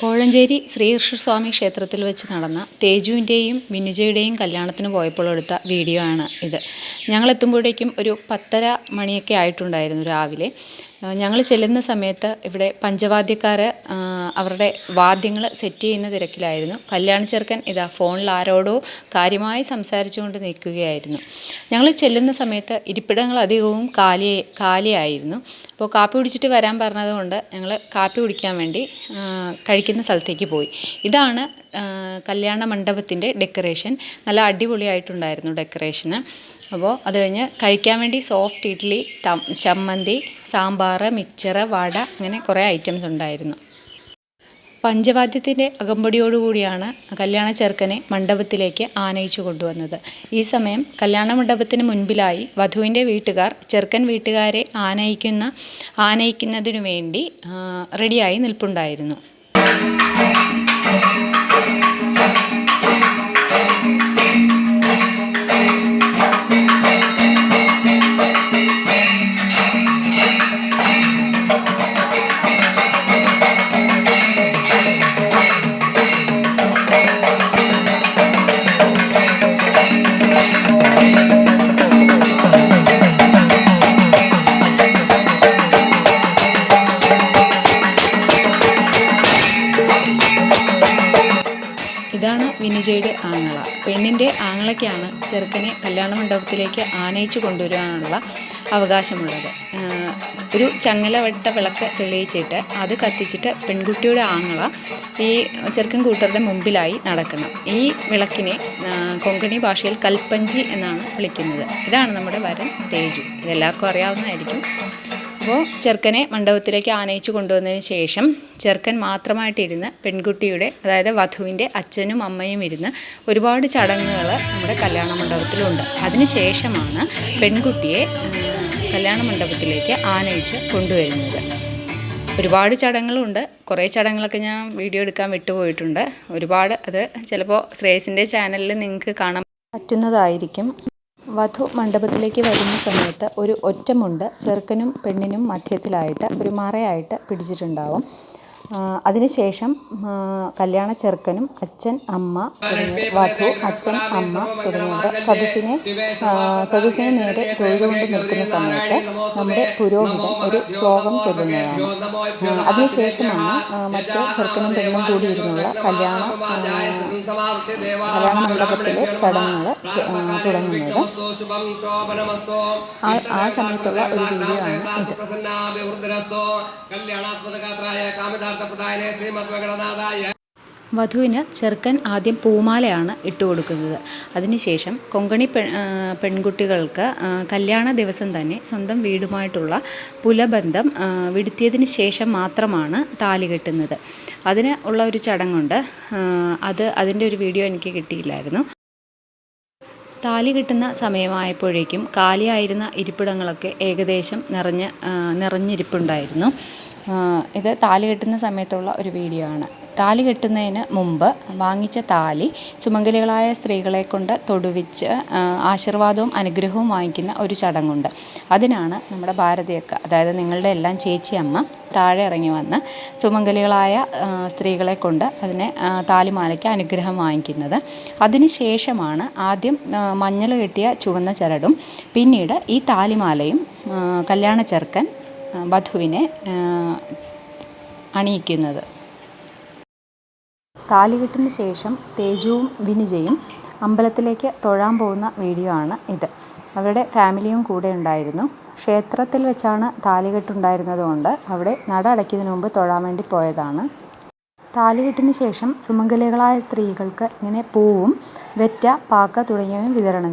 കോഴഞ്ചേരി ശ്രീകൃഷ്ണസ്വാമി ക്ഷേത്രത്തിൽ വെച്ച് നടന്ന തേജുവിന്റെയും വിനുജയുടെയും കല്യാണത്തിന് പോയപ്പോൾ എടുത്ത വീഡിയോ ആണ് ഇത്. ഞങ്ങൾ എത്തുമ്പോഴേക്കും ഒരു പത്തര മണിയൊക്കെ ആയിട്ടുണ്ടായിരുന്നു രാവിലെ. ഞങ്ങൾ ചെല്ലുന്ന സമയത്ത് ഇവിടെ പഞ്ചവാദ്യക്കാർ അവരുടെ വാദ്യങ്ങൾ സെറ്റ് ചെയ്യുന്ന തിരക്കിലായിരുന്നു. കല്യാണ ചെറുക്കൻ ഇതാ ഫോണിൽ ആരോടോ കാര്യമായി സംസാരിച്ചുകൊണ്ട് നിൽക്കുകയായിരുന്നു. ഞങ്ങൾ ചെല്ലുന്ന സമയത്ത് ഇരിപ്പിടങ്ങൾ അധികവും കാലി കാലിയായിരുന്നു. അപ്പോൾ കാപ്പി കുടിച്ചിട്ട് വരാൻ പറഞ്ഞതുകൊണ്ട് ഞങ്ങൾ കാപ്പി കുടിക്കാൻ വേണ്ടി കഴിക്കുന്ന സ്ഥലത്തേക്ക് പോയി. ഇതാണ് കല്യാണ മണ്ഡപത്തിന്റെ ഡെക്കറേഷൻ. നല്ല അടിപൊളിയായിട്ടുണ്ടായിരുന്നു ഡെക്കറേഷന്. അപ്പോൾ അത് കഴിഞ്ഞ് കഴിക്കാൻ വേണ്ടി സോഫ്റ്റ് ഇഡ്ഡലി ചമ്മന്തി സാമ്പാർ മിച്ചറ് വട അങ്ങനെ കുറേ ഐറ്റംസ് ഉണ്ടായിരുന്നു. പഞ്ചവാദ്യത്തിന്റെ അകമ്പടിയോടുകൂടിയാണ് കല്യാണ ചെറുക്കനെ മണ്ഡപത്തിലേക്ക് ആനയിച്ചു കൊണ്ടുവന്നത്. ഈ സമയം കല്യാണ മണ്ഡപത്തിന് മുൻപിലായി വധുവിന്റെ വീട്ടുകാർ ചെറുക്കൻ വീട്ടുകാരെ ആനയിക്കുന്ന ആനയിക്കുന്നതിനു വേണ്ടി റെഡിയായി നിൽപ്പുണ്ടായിരുന്നു. വിനുജയുടെ ആങ്ങള. പെണ്ണിന്റെ ആങ്ങളയ്ക്കാണ് ചെറുക്കനെ കല്യാണ മണ്ഡപത്തിലേക്ക് ആനയിച്ചു കൊണ്ടുവരാനുള്ള അവകാശമുള്ളത്. ഒരു ചങ്ങലവട്ട വിളക്ക് തെളിയിച്ചിട്ട് അത് കത്തിച്ചിട്ട് പെൺകുട്ടിയുടെ ആങ്ങള ഈ ചെറുക്കൻ കൂട്ടരുടെ മുമ്പിലായി നടക്കണം. ഈ വിളക്കിനെ കൊങ്കണി ഭാഷയിൽ കൽപ്പഞ്ചി എന്നാണ് വിളിക്കുന്നത്. ഇതാണ് നമ്മുടെ വരൻ തേജു. ഇതെല്ലാവർക്കും അറിയാവുന്നതായിരിക്കും. അപ്പോൾ ചെറുക്കനെ മണ്ഡപത്തിലേക്ക് ആനയിച്ചു കൊണ്ടുവന്നതിന് ശേഷം ചെറുക്കൻ മാത്രമായിട്ടിരുന്ന് പെൺകുട്ടിയുടെ അതായത് വധുവിന്റെ അച്ഛനും അമ്മയും ഇരുന്ന് ഒരുപാട് ചടങ്ങുകൾ നമ്മുടെ കല്യാണ മണ്ഡപത്തിലുണ്ട്. അതിനുശേഷമാണ് പെൺകുട്ടിയെ കല്യാണ മണ്ഡപത്തിലേക്ക് ആനയിച്ച് കൊണ്ടുവരുന്നത്. ഒരുപാട് ചടങ്ങുകളുണ്ട്. കുറേ ചടങ്ങുകളൊക്കെ ഞാൻ വീഡിയോ എടുക്കാൻ വിട്ടുപോയിട്ടുണ്ട്. ഒരുപാട് അത് ചിലപ്പോൾ ശ്രേയസിന്റെ ചാനലിൽ നിങ്ങൾക്ക് കാണാൻ പറ്റുന്നതായിരിക്കും. വധു മണ്ഡപത്തിലേക്ക് വരുന്ന സമയത്ത് ഒരു ഒറ്റമുണ്ട് ചെറുക്കനും പെണ്ണിനും മധ്യത്തിലായിട്ട് ഒരു മറയായിട്ട് പിടിച്ചിട്ടുണ്ടാവും. അതിനുശേഷം കല്യാണ ചെറുക്കനും അച്ഛൻ അമ്മ വധു അച്ഛൻ അമ്മ തുടങ്ങിയവർ സദസ്സിനെ സദസ്സിനെ നേരെ തൊഴുതുകൊണ്ട് നിൽക്കുന്ന സമയത്ത് നമ്മുടെ പുരോഹിതൻ ഒരു ശ്ലോകം ചൊല്ലുന്നതാണ്. അതിനുശേഷമാണ് മറ്റ് ചെറുക്കനും പെണ്ണും കൂടി ഇരുന്നുള്ള കല്യാണ കല്യാണ മണ്ഡപത്തിലെ ചടങ്ങുകൾ തുടങ്ങുന്നത്. ആ സമയത്തുള്ള ഒരു വീഡിയോ ആണ് ഇത് വധുവിന് ചെറുക്കൻ ആദ്യം പൂമാലയാണ് ഇട്ടുകൊടുക്കുന്നത് അതിനുശേഷം കൊങ്കണി പെ പെൺകുട്ടികൾക്ക് കല്യാണ ദിവസം തന്നെ സ്വന്തം വീടുമായിട്ടുള്ള പുലബന്ധം വിടുത്തിയതിന് ശേഷം മാത്രമാണ് താലി കെട്ടുന്നത്. അതിന് ഉള്ള ഒരു ചടങ്ങുണ്ട്. അത് അതിന്റെ ഒരു വീഡിയോ എനിക്ക് കിട്ടിയില്ലായിരുന്നു. താലി കിട്ടുന്ന സമയമായപ്പോഴേക്കും കാലിയായിരുന്ന ഇരിപ്പിടങ്ങളൊക്കെ ഏകദേശം നിറഞ്ഞ് നിറഞ്ഞിരിപ്പുണ്ടായിരുന്നു. ഇത് താലി കെട്ടുന്ന സമയത്തുള്ള ഒരു വീഡിയോ ആണ്. താലി കെട്ടുന്നതിന് മുമ്പ് വാങ്ങിച്ച താലി സുമംഗലികളായ സ്ത്രീകളെ കൊണ്ട് തൊടുവിച്ച് ആശീർവാദവും അനുഗ്രഹവും വാങ്ങിക്കുന്ന ഒരു ചടങ്ങുണ്ട്. അതിനാണ് നമ്മുടെ ഭാരതിയക്ക അതായത് നിങ്ങളുടെ എല്ലാം ചേച്ചിയമ്മ താഴെ ഇറങ്ങി വന്ന് സുമംഗലികളായ സ്ത്രീകളെ കൊണ്ട് അതിനെ താലിമാലയ്ക്ക് അനുഗ്രഹം വാങ്ങിക്കുന്നത്. അതിനുശേഷമാണ് ആദ്യം മഞ്ഞൾ കെട്ടിയ ചുവന്ന ചരടും പിന്നീട് ഈ താലിമാലയും കല്യാണ ചെറുക്കൻ വധുവിനെ അണിയിക്കുന്നത്. താലികെട്ടിന് ശേഷം തേജുവും വിനിജയും അമ്പലത്തിലേക്ക് തൊഴാൻ പോകുന്ന വീഡിയോ ആണ് ഇത്. അവരുടെ ഫാമിലിയും കൂടെ ഉണ്ടായിരുന്നു. ക്ഷേത്രത്തിൽ വെച്ചാണ് താലികെട്ടുണ്ടായിരുന്നതുകൊണ്ട് അവിടെ നട അടയ്ക്കുന്നതിന് മുമ്പ് തൊഴാൻ വേണ്ടി പോയതാണ്. താലികെട്ടിന് ശേഷം സുമംഗലികളായ സ്ത്രീകൾക്ക് ഇങ്ങനെ പൂവും വെറ്റ പാക്ക തുടങ്ങിയവയും വിതരണം